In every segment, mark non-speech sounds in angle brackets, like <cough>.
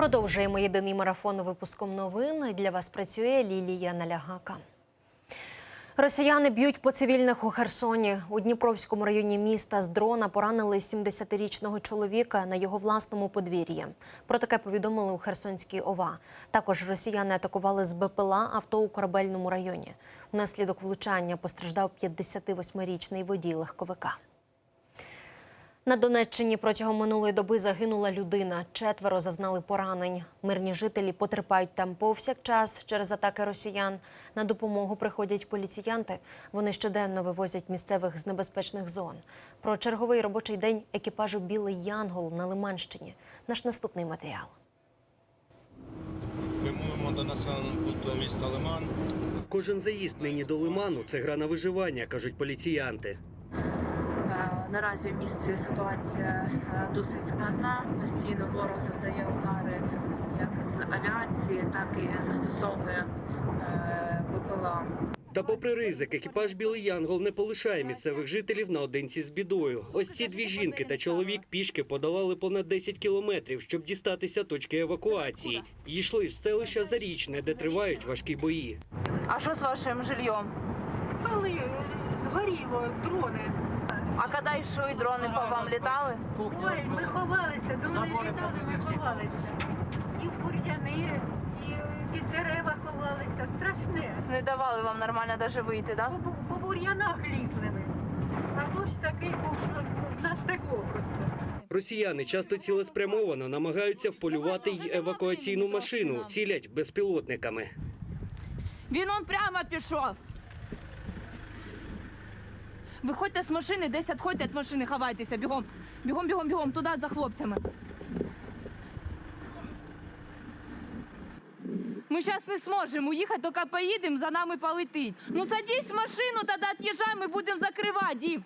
Продовжуємо єдиний марафон випуском новин. Для вас працює Лілія Налягака. Росіяни б'ють по цивільних у Херсоні. У Дніпровському районі міста з дрона поранили 70-річного чоловіка на його власному подвір'ї. Про таке повідомили у Херсонській ОВА. Також росіяни атакували з БПЛА авто у корабельному районі. Внаслідок влучання постраждав 58-річний водій легковика. На Донеччині протягом минулої доби загинула людина. Четверо зазнали поранень. Мирні жителі потерпають там повсякчас через атаки росіян. На допомогу приходять поліціянти. Вони щоденно вивозять місцевих з небезпечних зон. Про черговий робочий день екіпажу Білий Янгол на Лиманщині. Наш наступний матеріал. Прямуємо до населеного пункту міста Лиман. Кожен заїзд нині до лиману це гра на виживання, кажуть поліціянти. Е, Наразі в місті ситуація е, досить складна. Постійно ворог завдає удари як з авіації, так і застосовує е, БПЛА. Та попри ризик, екіпаж Білий Янгол не полишає місцевих жителів наодинці з бідою. Ось ці дві жінки та чоловік пішки подолали понад 10 кілометрів, щоб дістатися точки евакуації. Йшли з селища Зарічне, де тривають важкі бої. А що з вашим жильем? Столи згоріло, дрони. А коли йшли дрони по вам літали? Ой, ми ховалися, дрони літали, ми ховалися. І в бур'яни, і від дерева ховалися. Страшне. Не давали вам нормально навіть вийти, так? По, по бур'янах лізли ми. А дощ такий був, що з нас текло просто. Росіяни часто цілеспрямовано намагаються вполювати й евакуаційну машину, цілять безпілотниками. Він он прямо пішов. Виходьте з машини, десь відходьте від машини, ховайтеся, бігом. Бігом, бігом, бігом, туди за хлопцями. Ми зараз не зможемо уїхати, тільки поїдемо, за нами полетить. Ну садись в машину, тоді від'їжджай, ми будемо закривати, Дім.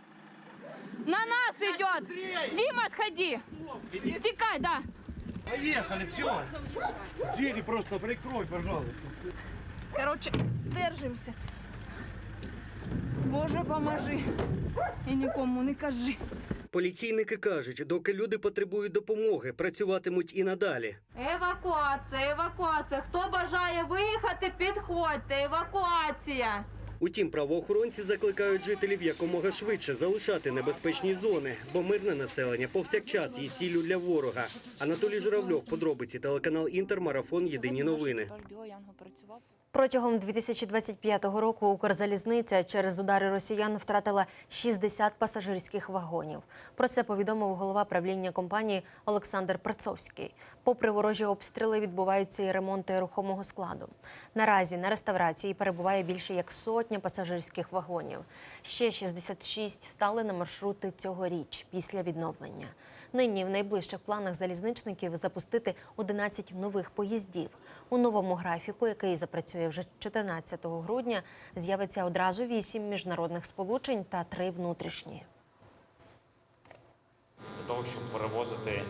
На нас йде. Дім, відходи. Тікай, да. Поїхали, все. Двері просто прикрой, пожалуйста. Короче, держимося. Боже, поможи. І нікому не кажи. Поліційники кажуть, доки люди потребують допомоги, працюватимуть і надалі. Евакуація, евакуація. Хто бажає виїхати, підходьте. Евакуація. Утім, правоохоронці закликають жителів якомога швидше залишати небезпечні зони, бо мирне населення повсякчас є ціллю для ворога. Анатолій Журавльов, подробиці, телеканал Інтер, марафон. Єдині новини. Протягом 2025 року Укрзалізниця через удари росіян втратила 60 пасажирських вагонів. Про це повідомив голова правління компанії Олександр Працовський. Попри ворожі обстріли, відбуваються і ремонти рухомого складу. Наразі на реставрації перебуває більше як сотня пасажирських вагонів. Ще 66 стали на маршрути цьогоріч після відновлення. Нині в найближчих планах залізничників запустити 11 нових поїздів. У новому графіку, який запрацює вже 14 грудня, з'явиться одразу 8 міжнародних сполучень та 3 внутрішні. Для того, щоб перевозити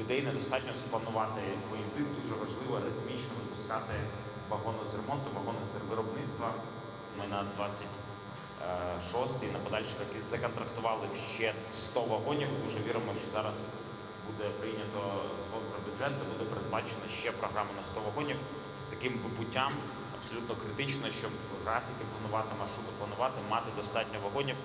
людей, недостатньо спланувати поїзди. Дуже важливо ритмічно випускати вагони з ремонту, вагони з виробництва. Ми на 26-й на подальші роки законтрактували ще 100 вагонів. Дуже віримо, що зараз буде прийнято закон про бюджет, де буде передбачена ще програма на 100 вагонів з таким вибуттям. Абсолютно критично, щоб графіки планувати, маршрути планувати, мати достатньо вагонів.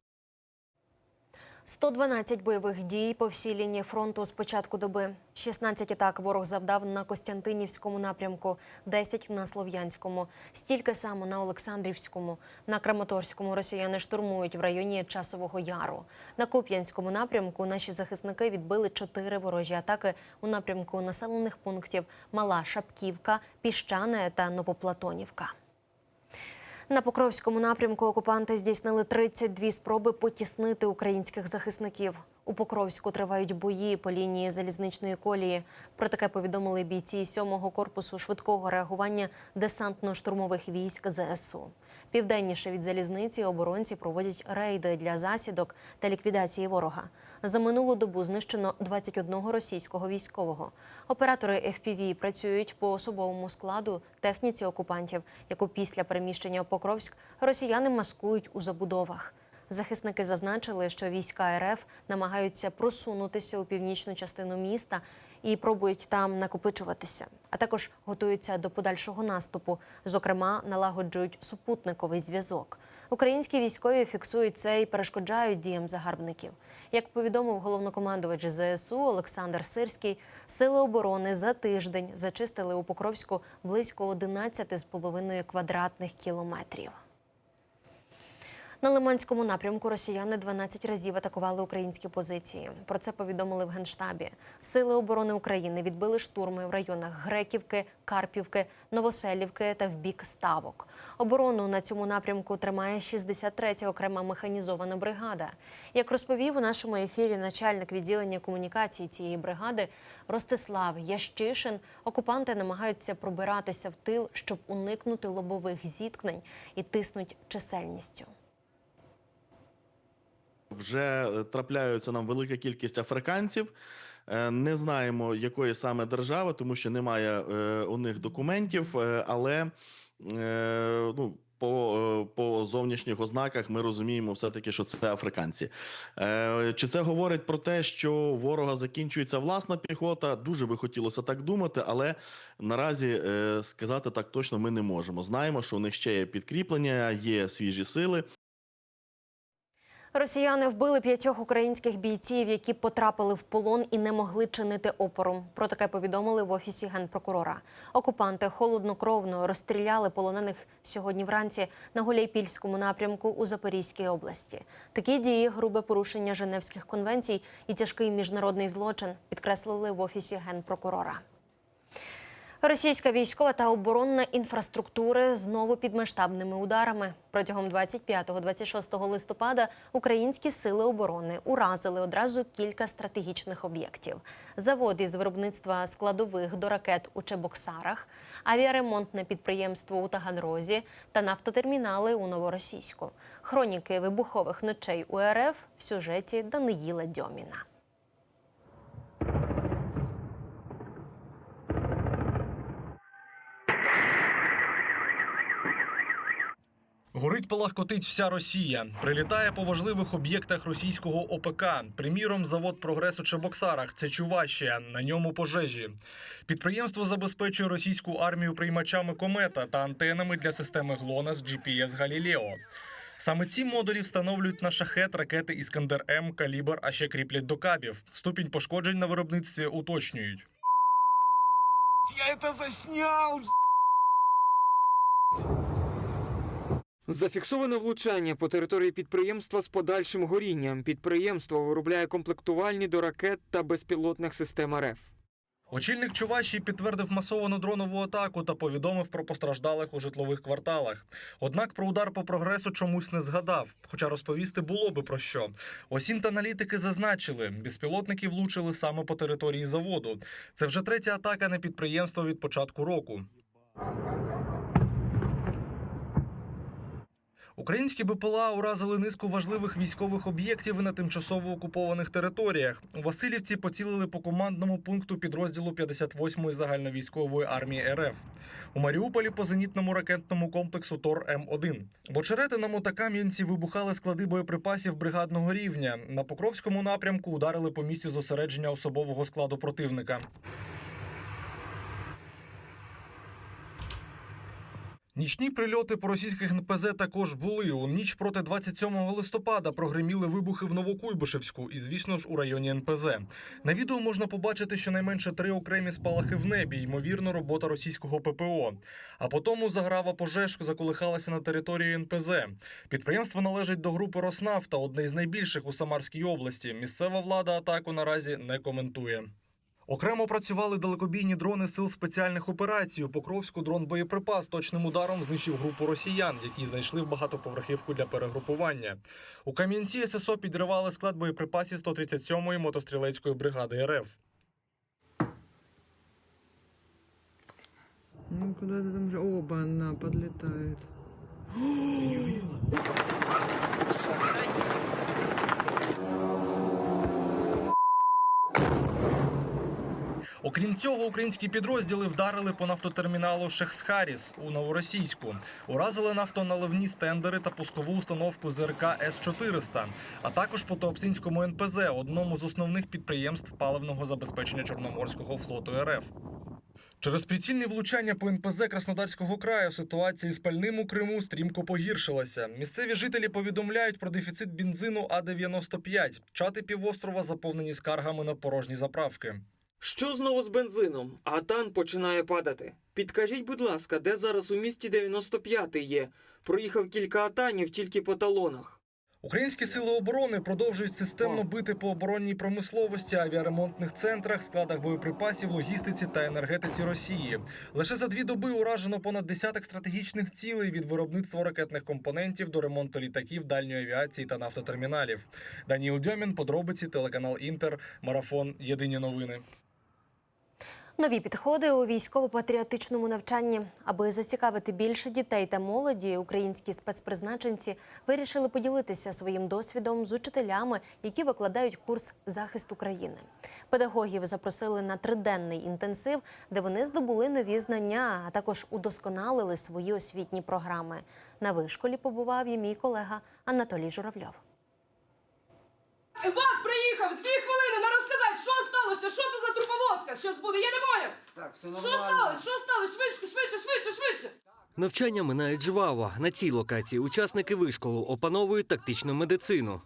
112 бойових дій по всій лінії фронту з початку доби. 16 атак ворог завдав на Костянтинівському напрямку, 10 на Слов'янському, стільки само на Олександрівському. На Краматорському росіяни штурмують в районі Часового Яру. На Куп'янському напрямку наші захисники відбили 4 ворожі атаки у напрямку населених пунктів Мала Шапківка, Піщане та Новоплатонівка. На Покровському напрямку окупанти здійснили 32 спроби потіснити українських захисників. У Покровську тривають бої по лінії залізничної колії. Про таке повідомили бійці 7-го корпусу швидкого реагування десантно-штурмових військ ЗСУ. Південніше від залізниці оборонці проводять рейди для засідок та ліквідації ворога. За минулу добу знищено 21 російського військового. Оператори FPV працюють по особовому складу техніці окупантів, яку після переміщення у Покровськ росіяни маскують у забудовах. Захисники зазначили, що війська РФ намагаються просунутися у північну частину міста і пробують там накопичуватися, а також готуються до подальшого наступу. Зокрема, налагоджують супутниковий зв'язок. Українські військові фіксують це і перешкоджають діям загарбників. Як повідомив головнокомандувач ЗСУ Олександр Сирський, сили оборони за тиждень зачистили у Покровську близько 11,5 квадратних кілометрів. На Лиманському напрямку росіяни 12 разів атакували українські позиції. Про це повідомили в Генштабі. Сили оборони України відбили штурми в районах Греківки, Карпівки, Новоселівки та в бік Ставок. Оборону на цьому напрямку тримає 63-я окрема механізована бригада. Як розповів у нашому ефірі начальник відділення комунікації цієї бригади Ростислав Ящишин, окупанти намагаються пробиратися в тил, щоб уникнути лобових зіткнень і тиснуть чисельністю. Вже е, трапляються нам велика кількість африканців. Е, Не знаємо, якої саме держави, тому що немає е, у них документів, але ну. По, по зовнішніх ознаках ми розуміємо все-таки, що це африканці. Чи це говорить про те, що ворога закінчується власна піхота? Дуже би хотілося так думати, але наразі сказати так точно ми не можемо. Знаємо, що у них ще є підкріплення, є свіжі сили. Росіяни вбили п'ятьох українських бійців, які потрапили в полон і не могли чинити опору. Про таке повідомили в офісі генпрокурора. Окупанти холоднокровно розстріляли полонених сьогодні вранці на Гуляйпільському напрямку у Запорізькій області. Такі дії грубе порушення Женевських конвенцій і тяжкий міжнародний злочин підкреслили в офісі генпрокурора. Російська військова та оборонна інфраструктури знову під масштабними ударами. Протягом 25-26 листопада українські сили оборони уразили одразу кілька стратегічних об'єктів: завод із виробництва складових до ракет у Чебоксарах, авіаремонтне підприємство у Таганрозі та нафтотермінали у Новоросійську. Хроніки вибухових ночей у РФ в сюжеті Даниїла Дьоміна. Горить палахкотить вся Росія. Прилітає по важливих об'єктах російського ОПК. Приміром, завод прогрес у Чебоксарах. Це Чувашія. На ньому пожежі. Підприємство забезпечує російську армію приймачами комета та антенами для системи ГЛОНАСС GPS Галілео. Саме ці модулі встановлюють на шахет ракети Іскандер М, калібр, а ще кріплять до кабів. Ступінь пошкоджень на виробництві уточнюють. Зафіксовано влучання по території підприємства з подальшим горінням. Підприємство виробляє комплектувальні до ракет та безпілотних систем РФ. Очільник Чувашії підтвердив масовану дронову атаку та повідомив про постраждалих у житлових кварталах. Однак про удар по прогресу чомусь не згадав, хоча розповісти було би про що. Осінт-аналітики зазначили, безпілотники влучили саме по території заводу. Це вже третя атака на підприємство від початку року. Українські БПЛА уразили низку важливих військових об'єктів на тимчасово окупованих територіях. У Васильівці поцілили по командному пункту підрозділу 58-ї загальновійськової армії РФ. У Маріуполі по зенітному ракетному комплексу Тор М1. В Очеретиному та Кам'янці вибухали склади боєприпасів бригадного рівня. На Покровському напрямку ударили по місцю зосередження особового складу противника. Нічні прильоти по російських НПЗ також були. У ніч проти 27 листопада прогреміли вибухи в Новокуйбишевську і, звісно ж, у районі НПЗ. На відео можна побачити щонайменше три окремі спалахи в небі, ймовірно, робота російського ППО. А потім заграва пожеж заколихалася на території НПЗ. Підприємство належить до групи Роснафта, одне із найбільших у Самарській області. Місцева влада атаку наразі не коментує. Окремо працювали далекобійні дрони сил спеціальних операцій. У Покровську дрон боєприпас точним ударом знищив групу росіян, які зайшли в багатоповерхівку для перегрупування. У Кам'янці ССО підривали склад боєприпасів 137-ї мотострілецької бригади РФ. Ну, куда-то там же... Оба, она подлетает. <gasps> Окрім цього, українські підрозділи вдарили по нафтотерміналу Шехсхаріс у новоросійську, уразили нафтоналивні стендери та пускову установку ЗРК С-400, а також по Туапсинському НПЗ, одному з основних підприємств паливного забезпечення Чорноморського флоту РФ. Через прицільні влучання по НПЗ Краснодарського краю ситуація із пальним у Криму стрімко погіршилася. Місцеві жителі повідомляють про дефіцит бензину А-95. Чати півострова заповнені скаргами на порожні заправки. Що знову з бензином? А тан починає падати. Підкажіть, будь ласка, де зараз у місті 95-й є? Проїхав кілька атанів тільки по талонах. Українські сили оборони продовжують системно бити по оборонній промисловості, авіаремонтних центрах, складах боєприпасів, логістиці та енергетиці Росії. Лише за дві доби уражено понад десяток стратегічних цілей від виробництва ракетних компонентів до ремонту літаків, дальньої авіації та нафтотерміналів. Даніл Дьомін, подробиці, телеканал Інтер, марафон. Єдині новини. Нові підходи у військово-патріотичному навчанні, аби зацікавити більше дітей та молоді, українські спецпризначенці вирішили поділитися своїм досвідом з учителями, які викладають курс захист України. Педагогів запросили на триденний інтенсив, де вони здобули нові знання, а також удосконалили свої освітні програми. На вишколі побував і мій колега Анатолій Журавльов. Іван приїхав, дві хвилини на розказати, що сталося, що це за зараз буде, я не поняв. Так, все Що сталося, що сталося, швидше, швидше, швидше, швидше. Навчання минають жваво. На цій локації учасники вишколу опановують тактичну медицину.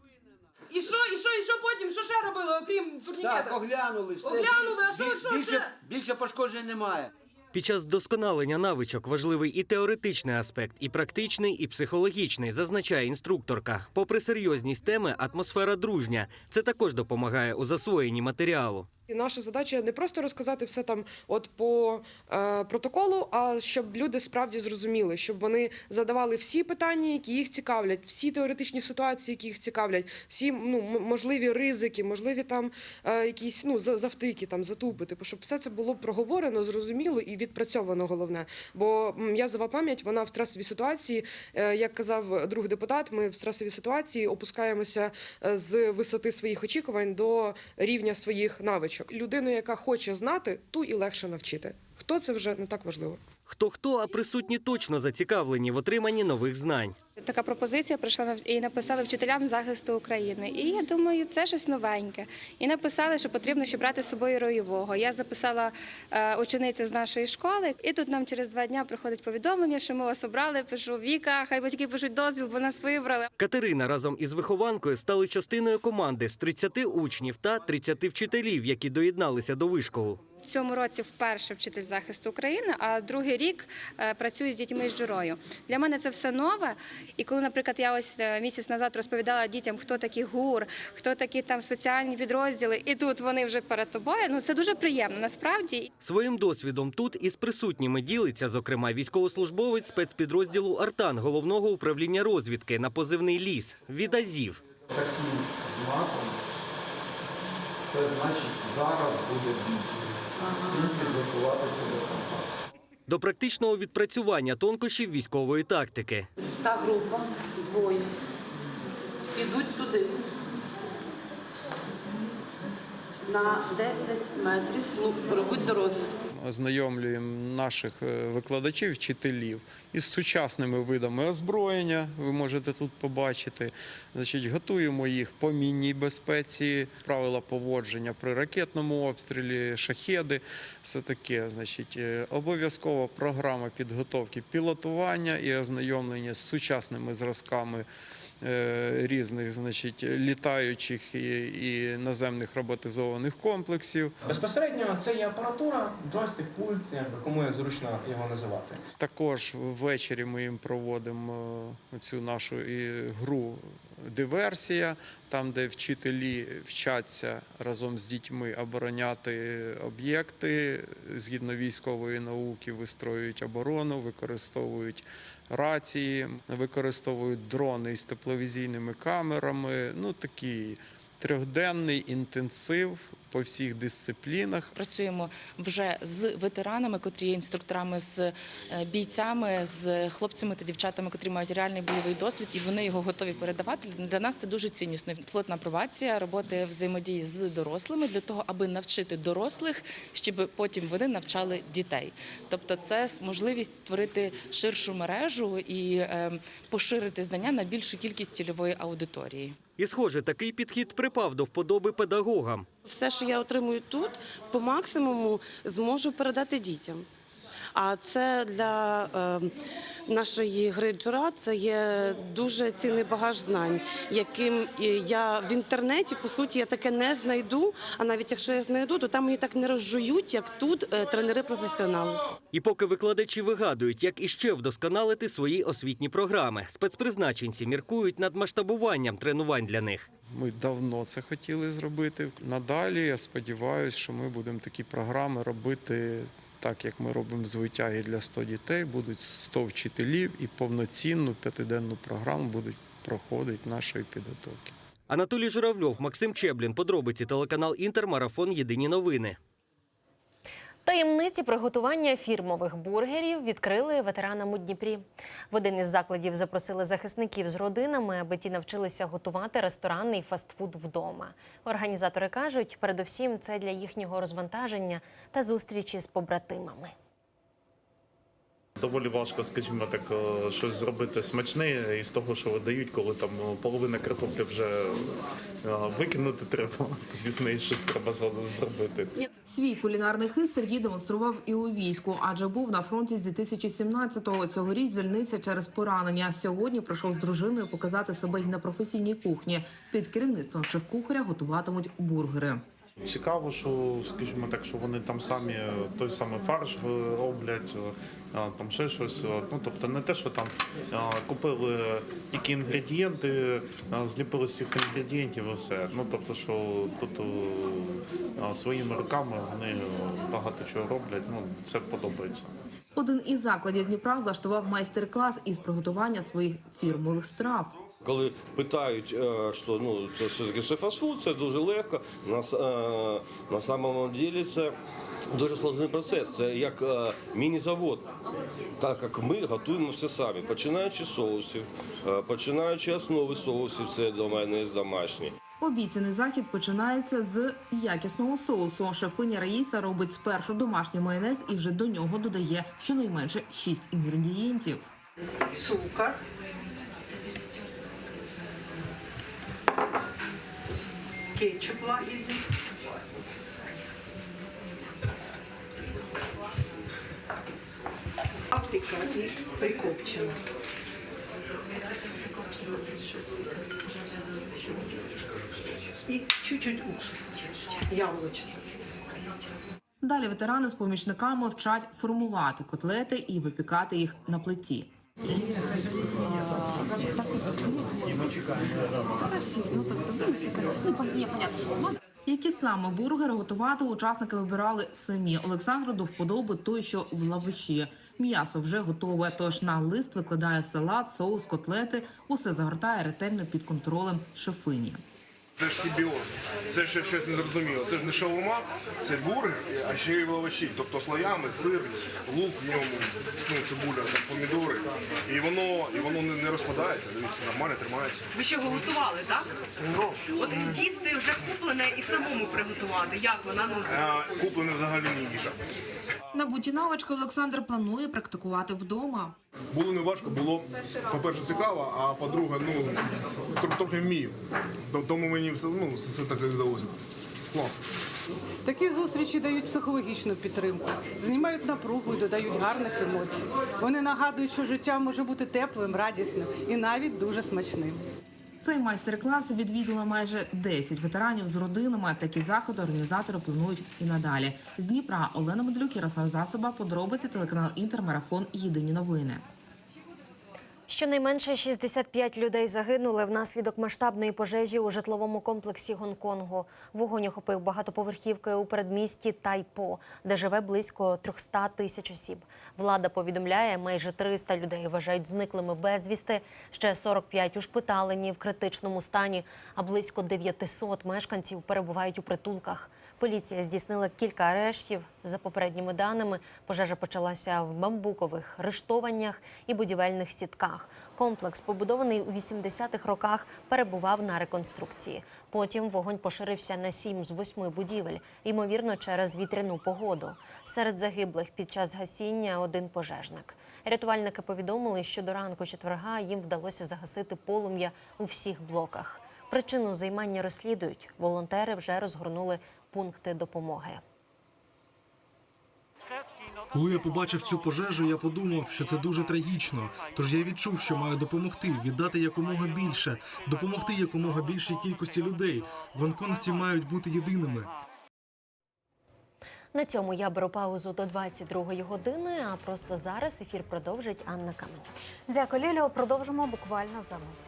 І що, і що, і що потім, що ще робили, окрім турнікета? Так, оглянули, все. Оглянули, а що, Бі- що більше, ще? більше пошкоджень немає. Під час вдосконалення навичок важливий і теоретичний аспект, і практичний, і психологічний, зазначає інструкторка. Попри серйозність теми, атмосфера дружня. Це також допомагає у засвоєнні матеріалу. І наша задача не просто розказати все там от по е, протоколу, а щоб люди справді зрозуміли, щоб вони задавали всі питання, які їх цікавлять, всі теоретичні ситуації, які їх цікавлять, всі ну можливі ризики, можливі там е, якісь ну за- завтики, там затупи. Типу, щоб все це було проговорено, зрозуміло і відпрацьовано. Головне, бо м'язова пам'ять вона в стресовій ситуації, е, як казав друг депутат, ми в стресовій ситуації опускаємося е, з висоти своїх очікувань до рівня своїх навичок. Людину, яка хоче знати, ту і легше навчити. Хто це вже не так важливо. Хто хто, а присутні точно зацікавлені в отриманні нових знань. Така пропозиція прийшла і написали вчителям захисту України. І я думаю, це щось новеньке. І написали, що потрібно ще брати з собою ройового. Я записала е, ученицю з нашої школи, і тут нам через два дні приходить повідомлення, що ми вас обрали. Пишу Віка, хай батьки пишуть дозвіл, бо нас вибрали. Катерина разом із вихованкою стали частиною команди з 30 учнів та 30 вчителів, які доєдналися до вишколу. В цьому році вперше вчитель захисту України, а другий рік е, працюю з дітьми з журою. Для мене це все нове. І коли, наприклад, я ось е, місяць назад розповідала дітям, хто такі ГУР, хто такі там спеціальні підрозділи, і тут вони вже перед тобою. Ну це дуже приємно насправді. Своїм досвідом тут із присутніми ділиться, зокрема, військовослужбовець спецпідрозділу Артан головного управління розвідки на позивний ліс від Азів. таким знаком, це значить зараз буде бій. Всім підготуватися до контакту. До практичного відпрацювання тонкощів військової тактики. Та група, двоє. Ідуть туди. На 10 метрів робить до розвитку. Ознайомлюємо наших е, викладачів, вчителів із сучасними видами озброєння. Ви можете тут побачити. Значить, готуємо їх по мінній безпеці, правила поводження при ракетному обстрілі, шахеди. Все таке. Значить, е, обов'язкова програма підготовки пілотування і ознайомлення з сучасними зразками. Е, Різних, значить, літаючих і, і наземних роботизованих комплексів. Безпосередньо це є апаратура, джойстик, пульт, якби кому як зручно його називати. Також ввечері ми їм проводимо цю нашу і гру диверсія, там, де вчителі вчаться разом з дітьми обороняти об'єкти згідно військової науки, вистроюють оборону, використовують рації, використовують дрони із тепловізійними камерами. Ну такий трьохденний інтенсив по всіх дисциплінах. Працюємо вже з ветеранами, котрі є інструкторами, з е, бійцями, з хлопцями та дівчатами, котрі мають реальний бойовий досвід, і вони його готові передавати. Для нас це дуже ціннісно. Плотна пробація, роботи взаємодії з дорослими для того, аби навчити дорослих, щоб потім вони навчали дітей. Тобто, це можливість створити ширшу мережу і е, поширити знання на більшу кількість цільової аудиторії. І, схоже, такий підхід припав до вподоби педагогам. Все, що я отримую тут, по максимуму зможу передати дітям. А це для е, нашої гри Джура це є дуже цінний багаж знань, яким я в інтернеті по суті я таке не знайду. А навіть якщо я знайду, то там мені так не розжують, як тут е, тренери-професіонали. І поки викладачі вигадують, як іще вдосконалити свої освітні програми, спецпризначенці міркують над масштабуванням тренувань для них. Ми давно це хотіли зробити. Надалі я сподіваюся, що ми будемо такі програми робити. Так як ми робимо з витяги для 100 дітей, будуть 100 вчителів і повноцінну п'ятиденну програму будуть проходити нашої підготовки. Анатолій Журавльов, Максим Чеблін. Подробиці телеканал Інтермарафон Єдині новини. Таємниці приготування фірмових бургерів відкрили ветеранам у Дніпрі. В один із закладів запросили захисників з родинами, аби ті навчилися готувати ресторанний фастфуд вдома. Організатори кажуть, передусім це для їхнього розвантаження та зустрічі з побратимами. Доволі важко, скажімо так, е, щось зробити смачне із того, що видають, коли там е, половина картоплі вже е, викинути треба, <laughs> неї щось треба зро- зробити. Свій кулінарний хист Сергій демонстрував і у війську, адже був на фронті з 2017-го. Цьогоріч звільнився через поранення. Сьогодні прийшов з дружиною показати себе й на професійній кухні. Під керівництвом шеф-кухаря готуватимуть бургери. Цікаво, що, скажімо так, що вони там самі е, той самий фарш е, роблять, е, там ще щось. е, Ну тобто не те, що там е, купили тільки інгредієнти, е, зліпили з цих інгредієнтів і все. Ну тобто, що тут е, своїми руками вони е, багато чого роблять. Ну це подобається. Один із закладів Дніпра влаштував майстер-клас із приготування своїх фірмових страв. Коли питають, е, що ну це все-таки це фастфуд, це дуже легко. На, е, на самому ділі це дуже складний процес. Це як е, міні-завод. Так як ми готуємо все самі, починаючи з соусів, е, починаючи основи соусів, це до мене з домашні. Обіцяний захід починається з якісного соусу. Шефиня Раїса робить спершу домашній майонез і вже до нього додає щонайменше 6 інгредієнтів. Цукор. Кетчуп лагідний. Паприка і прикопчена. І чуть-чуть уксус. Яблучний. Далі ветерани з помічниками вчать формувати котлети і випікати їх на плиті. Які саме бургери готувати учасники вибирали самі. Олександру до вподоби той, що в лавиші. М'ясо вже готове, тож на лист викладає салат, соус, котлети. Усе загортає ретельно під контролем шефині. Це ж симбіоз. Це ще щось незрозуміло. Це ж не шаурма, це бургер, а ще й лаваші. Тобто слоями, сир, лук в ньому, ну, цибуля, там, помідори. І воно, і воно не, не розпадається. Дивіться, нормально тримається. Ви ще його готували, так? Ну, От їсти вже куплене і самому приготувати. Як вона ну а, куплене взагалі не їжа. Набуті навички Олександр планує практикувати вдома. Було не важко, було, по-перше, цікаво, а по-друге, ну, трохи, вмію. Тому мені все, ну, все так і вдалося. Клас. Такі зустрічі дають психологічну підтримку, знімають напругу і додають гарних емоцій. Вони нагадують, що життя може бути теплим, радісним і навіть дуже смачним. Цей майстер-клас відвідало майже 10 ветеранів з родинами. Такі заходи організатори планують і надалі. З Дніпра Олена Медлюк, Ярослав Засоба. Подробиці телеканал Інтермарафон. Єдині новини. Щонайменше 65 людей загинули внаслідок масштабної пожежі у житловому комплексі Гонконгу. Вогонь охопив багатоповерхівки у передмісті Тайпо, де живе близько 300 тисяч осіб. Влада повідомляє, майже 300 людей вважають зниклими безвісти, ще 45 ушпиталені в критичному стані, а близько 900 мешканців перебувають у притулках. Поліція здійснила кілька арештів. За попередніми даними, пожежа почалася в бамбукових рештованнях і будівельних сітках. Комплекс, побудований у 80-х роках, перебував на реконструкції. Потім вогонь поширився на сім з восьми будівель, ймовірно, через вітряну погоду. Серед загиблих під час гасіння один пожежник. Рятувальники повідомили, що до ранку четверга їм вдалося загасити полум'я у всіх блоках. Причину займання розслідують. Волонтери вже розгорнули пункти допомоги. Коли я побачив цю пожежу, я подумав, що це дуже трагічно. Тож я відчув, що маю допомогти, віддати якомога більше, допомогти якомога більшій кількості людей. Гонконгці мають бути єдиними. На цьому я беру паузу до 22-ї години. А просто зараз ефір продовжить Анна Камень. Дякую, Ліліо. Продовжимо буквально за мить.